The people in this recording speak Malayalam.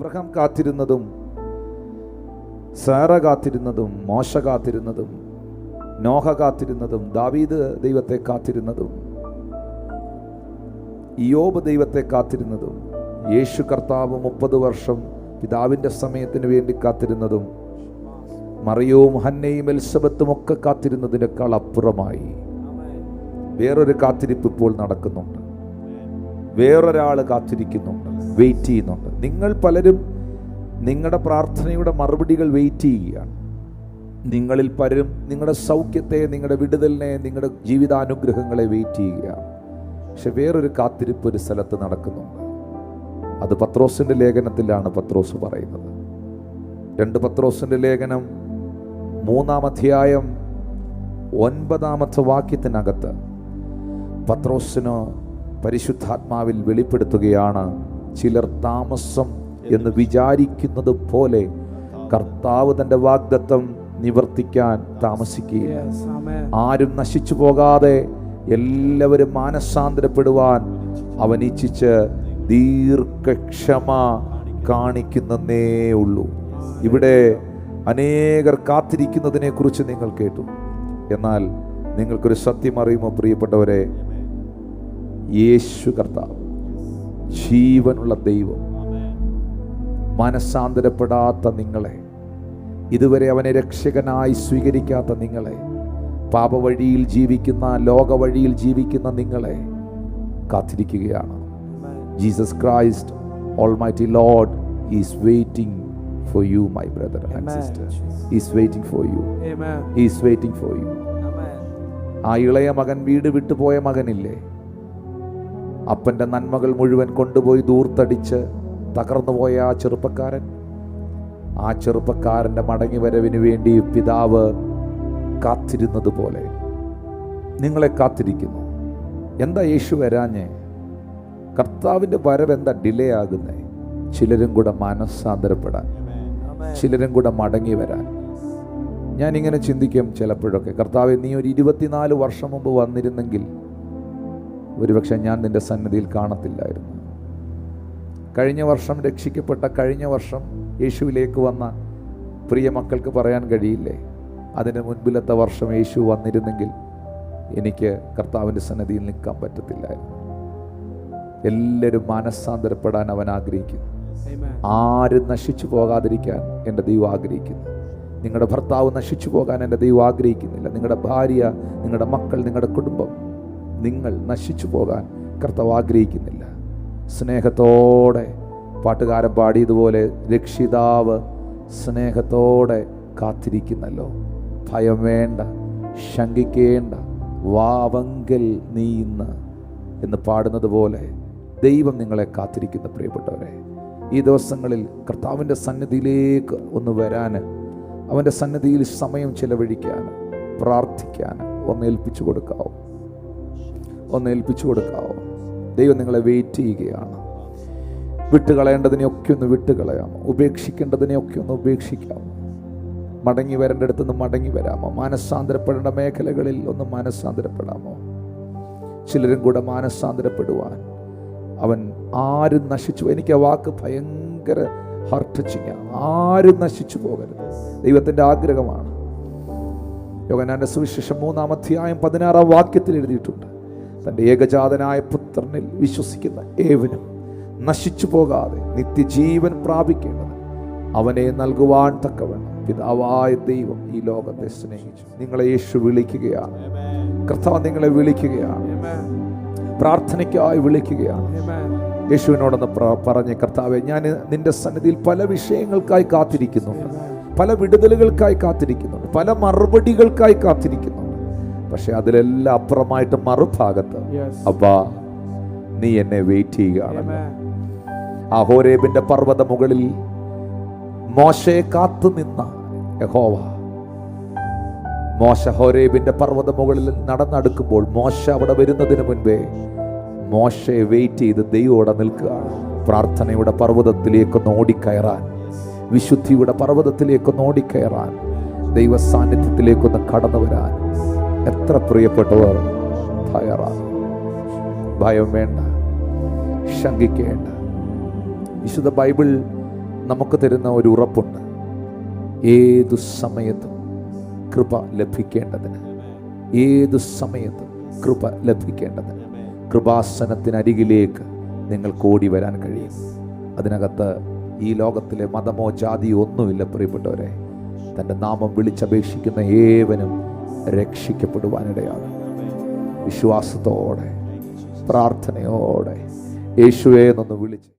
അബ്രഹാം കാത്തിരുന്നതും സാറ കാത്തിരുന്നതും മോശ കാത്തിരുന്നതും നോഹ കാത്തിരുന്നതും ദാവീദ് ദൈവത്തെ കാത്തിരുന്നതും യോബ് ദൈവത്തെ കാത്തിരുന്നതും യേശു കർത്താവ് മുപ്പത് വർഷം പിതാവിന്റെ സമയത്തിന് വേണ്ടി കാത്തിരുന്നതും മറിയവും ഹന്നയും എൽസബത്തും ഒക്കെ കാത്തിരുന്നതിനേക്കാൾ അപ്പുറമായി. വേറൊരു കാത്തിരിപ്പ് ഇപ്പോൾ നടക്കുന്നുണ്ട്. വേറൊരാൾ കാത്തിരിക്കുന്നുണ്ട്. വെയിറ്റ് ചെയ്യുന്നുണ്ട്. നിങ്ങൾ പലരും നിങ്ങളുടെ പ്രാർത്ഥനയുടെ മറുപടികൾ വെയിറ്റ് ചെയ്യുകയാണ്. നിങ്ങളിൽ പലരും നിങ്ങളുടെ സൗഖ്യത്തെ നിങ്ങളുടെ വിടുതലിനെ നിങ്ങളുടെ ജീവിതാനുഗ്രഹങ്ങളെ വെയിറ്റ് ചെയ്യുകയാണ്. പക്ഷെ വേറൊരു കാത്തിരിപ്പ് ഒരു സ്ഥലത്ത് നടക്കുന്നുണ്ട്. അത് പത്രോസിന്റെ ലേഖനത്തിലാണ് പത്രോസ് പറയുന്നത്. രണ്ട് പത്രോസിന്റെ ലേഖനം മൂന്നാം അധ്യായം ഒൻപതാമത്തെ വാക്യത്തിനകത്ത് പത്രോസിന് പരിശുദ്ധാത്മാവിൽ വെളിപ്പെടുത്തുകയാണ് ചിലർ താമസം എന്ന് വിചാരിക്കുന്നത് പോലെ കർത്താവ് തന്റെ വാഗ്ദത്തം നിവർത്തിക്കാൻ താമസിക്കുകയില്ല. ആരും നശിച്ചു പോകാതെ എല്ലാവരും മാനസാന്തരപ്പെടുവാൻ അവൻ ഇച്ഛിച്ച് ദീർഘക്ഷമ കാണിക്കുന്നേ ഉള്ളൂ. ഇവിടെ അനേകർ കാത്തിരിക്കുന്നതിനെ കുറിച്ച് നിങ്ങൾ കേട്ടു. എന്നാൽ നിങ്ങൾക്കൊരു സത്യം അറിയുമോ പ്രിയപ്പെട്ടവരെ? യേശു കർത്താവ്. ജീവനുള്ള ദൈവം. മനസ്സാന്തരപ്പെടാത്ത നിങ്ങളെ ഇതുവരെ അവനെ രക്ഷകനായി സ്വീകരിക്കാത്ത നിങ്ങളെ പാപവഴിയിൽ ജീവിക്കുന്ന ലോകവഴിയിൽ ജീവിക്കുന്ന നിങ്ങളെ കാത്തിരിക്കുകയാണ്. Jesus Christ all almighty lord is waiting for you my brother and sister is waiting for you. Is waiting for you. ആ ഇളയ മകൻ വീട് വിട്ടുപോയ മകനില്ലേ? അപ്പന്റെ നന്മകൾ മുഴുവൻ കൊണ്ടുപോയി ദൂർത്തടിച്ച് തകർന്നുപോയ ആ ചെറുപ്പക്കാരൻ. ആ ചെറുപ്പക്കാരന്റെ മടങ്ങി വരവിന് വേണ്ടി പിതാവ് കാത്തിരുന്നത് പോലെ നിങ്ങളെ കാത്തിരിക്കുന്നു. എന്താ യേശു വരാഞ്ഞേ? കർത്താവിന്റെ വരവ് എന്താ ഡിലേ ആകുന്നേ? ചിലരും കൂടെ മനസ്സാന്തരപ്പെടാൻ. ചിലരും കൂടെ മടങ്ങി വരാൻ. ഞാനിങ്ങനെ ചിന്തിക്കും ചിലപ്പോഴൊക്കെ. കർത്താവ് നീ ഒരു ഇരുപത്തിനാല് വർഷം മുമ്പ് വന്നിരുന്നെങ്കിൽ ഒരുപക്ഷെ ഞാൻ നിന്റെ സന്നിധിയിൽ കാണത്തില്ലായിരുന്നു. കഴിഞ്ഞ വർഷം രക്ഷിക്കപ്പെട്ട കഴിഞ്ഞ വർഷം യേശുവിലേക്ക് വന്ന പ്രിയ മക്കൾക്ക് പറയാൻ കഴിയില്ലേ? അതിന് മുൻപിലത്തെ വർഷം യേശു വന്നിരുന്നെങ്കിൽ എനിക്ക് കർത്താവിന്റെ സന്നിധിയിൽ നിൽക്കാൻ പറ്റത്തില്ലായിരുന്നു. എല്ലാവരും മാനസാന്തരപ്പെടാൻ അവൻ ആഗ്രഹിക്കുന്നു. ആരും നശിച്ചു പോകാതിരിക്കാൻ എന്റെ ദൈവം ആഗ്രഹിക്കുന്നു. നിങ്ങളുടെ ഭർത്താവ് നശിച്ചു പോകാൻ എന്റെ ദൈവം ആഗ്രഹിക്കുന്നില്ല. നിങ്ങളുടെ ഭാര്യ നിങ്ങളുടെ മക്കൾ നിങ്ങളുടെ കുടുംബം നിങ്ങൾ നശിച്ചു പോകാൻ കർത്താവ് ആഗ്രഹിക്കുന്നില്ല. സ്നേഹത്തോടെ പാട്ടുകാരൻ പാടിയതുപോലെ രക്ഷിതാവ് സ്നേഹത്തോടെ കാത്തിരിക്കുന്നല്ലോ. ഭയം വേണ്ട ശങ്കിക്കേണ്ട വാവങ്കൽ നീ ഇന്ന് എന്ന് പാടുന്നത് പോലെ ദൈവം നിങ്ങളെ കാത്തിരിക്കുന്ന പ്രിയപ്പെട്ടവരെ ഈ ദിവസങ്ങളിൽ കർത്താവിന്റെ സന്നിധിയിലേക്ക് ഒന്ന് വരാൻ അവന്റെ സന്നിധിയിൽ സമയം ചിലവഴിക്കാൻ പ്രാർത്ഥിക്കാൻ ഒന്ന് ഏൽപ്പിച്ചു കൊടുക്കാവോ. ഒന്ന് ഏൽപ്പിച്ചു കൊടുക്കാവോ? ദൈവം നിങ്ങളെ വെയിറ്റ് ചെയ്യുകയാണ്. വിട്ടുകളയേണ്ടതിനെയൊക്കെ ഒന്ന് വിട്ടുകളയാമോ? ഉപേക്ഷിക്കേണ്ടതിനെയൊക്കെ ഒന്ന് ഉപേക്ഷിക്കാമോ? മടങ്ങി വരേണ്ട നിന്ന് മടങ്ങി വരാമോ? മാനസാന്തരപ്പെടേണ്ട മേഖലകളിൽ ഒന്ന് മാനസാന്തരപ്പെടാമോ? ചിലരും കൂടെ മാനസാന്തരപ്പെടുവാൻ അവൻ ആരും നശിച്ചു എനിക്ക് ആ വാക്ക് ഭയങ്കര ഹർട്ട് ആരും നശിച്ചു പോകരുത്. ദൈവത്തിന്റെ ആഗ്രഹമാണ്. യോഗനാന്റെ സുവിശേഷം മൂന്നാം അധ്യായം പതിനാറാം വാക്യത്തിൽ എഴുതിയിട്ടുണ്ട്. തന്റെ ഏകജാതനായ പുത്രനിൽ വിശ്വസിക്കുന്ന ഏവനും നശിച്ചു പോകാതെ നിത്യജീവൻ പ്രാപിക്കേണ്ടത് അവനെ നൽകുവാൻ തക്കവണ്ണം പിതാവായ ദൈവം ഈ ലോകത്തെ സ്നേഹിച്ചു. നിങ്ങളെ യേശു വിളിക്കുകയാണ്. കർത്താവ് നിങ്ങളെ വിളിക്കുകയാണ്. പ്രാർത്ഥനയ്ക്കായി വിളിക്കുകയാണ്. യേശുവിനോടൊന്ന് പറഞ്ഞ കർത്താവെ ഞാൻ നിന്റെ സന്നിധിയിൽ പല വിഷയങ്ങൾക്കായി കാത്തിരിക്കുന്നുണ്ട്. പല വിടുതലുകൾക്കായി കാത്തിരിക്കുന്നുണ്ട്. പല മറുപടികൾക്കായി കാത്തിരിക്കുന്നുണ്ട്. പക്ഷെ അതിലെല്ലാം അപ്പുറമായിട്ട് മറുഭാഗത്ത്. അബ്ബാ നീ എന്നെ വെയിറ്റ് ചെയ്യുകയാണല്ലോ. ആ ഹോരേബിന്റെ പർവത മുകളിൽ മോശയെ കാത്തു നിന്ന യഹോവ മോശ ഹോരേബിന്റെ പർവത മുകളിൽ നടന്നടുക്കുമ്പോൾ മോശ അവിടെ വരുന്നതിന് മുൻപേ മോശയെ വെയിറ്റ് ചെയ്ത് ദൈവോടെ നിൽക്കുകയാണ് പ്രാർത്ഥനയുടെ പർവതത്തിലേക്കൊന്ന് ഓടിക്കയറാൻ വിശുദ്ധിയുടെ പർവതത്തിലേക്കൊന്ന് ഓടിക്കയറാൻ ദൈവ സാന്നിധ്യത്തിലേക്കൊന്ന് കടന്നു വരാൻ എത്ര പ്രിയപ്പെട്ടവർ തയ്യാറാണ്. ഭയം വേണ്ട ശങ്കിക്കേണ്ട. വിശുദ്ധ ബൈബിൾ നമുക്ക് തരുന്ന ഒരു ഉറപ്പുണ്ട്. ഏതു സമയത്തും കൃപ ലഭിക്കേണ്ടതിന്. ഏതു സമയത്തും കൃപ ലഭിക്കേണ്ടതിന്. കൃപാസനത്തിനരികിലേക്ക് നിങ്ങൾക്ക് ഓടി വരാൻ കഴിയും. അതിനകത്ത് ഈ ലോകത്തിലെ മതമോ ജാതിയോ ഒന്നുമില്ല പ്രിയപ്പെട്ടവരെ. തന്റെ നാമം വിളിച്ചപേക്ഷിക്കുന്ന ഏവനും രക്ഷിക്കപ്പെടുവാനിടയാകും വിശ്വാസത്തോടെ പ്രാർത്ഥനയോടെ യേശുവേ എന്നൊന്ന് വിളിച്ച്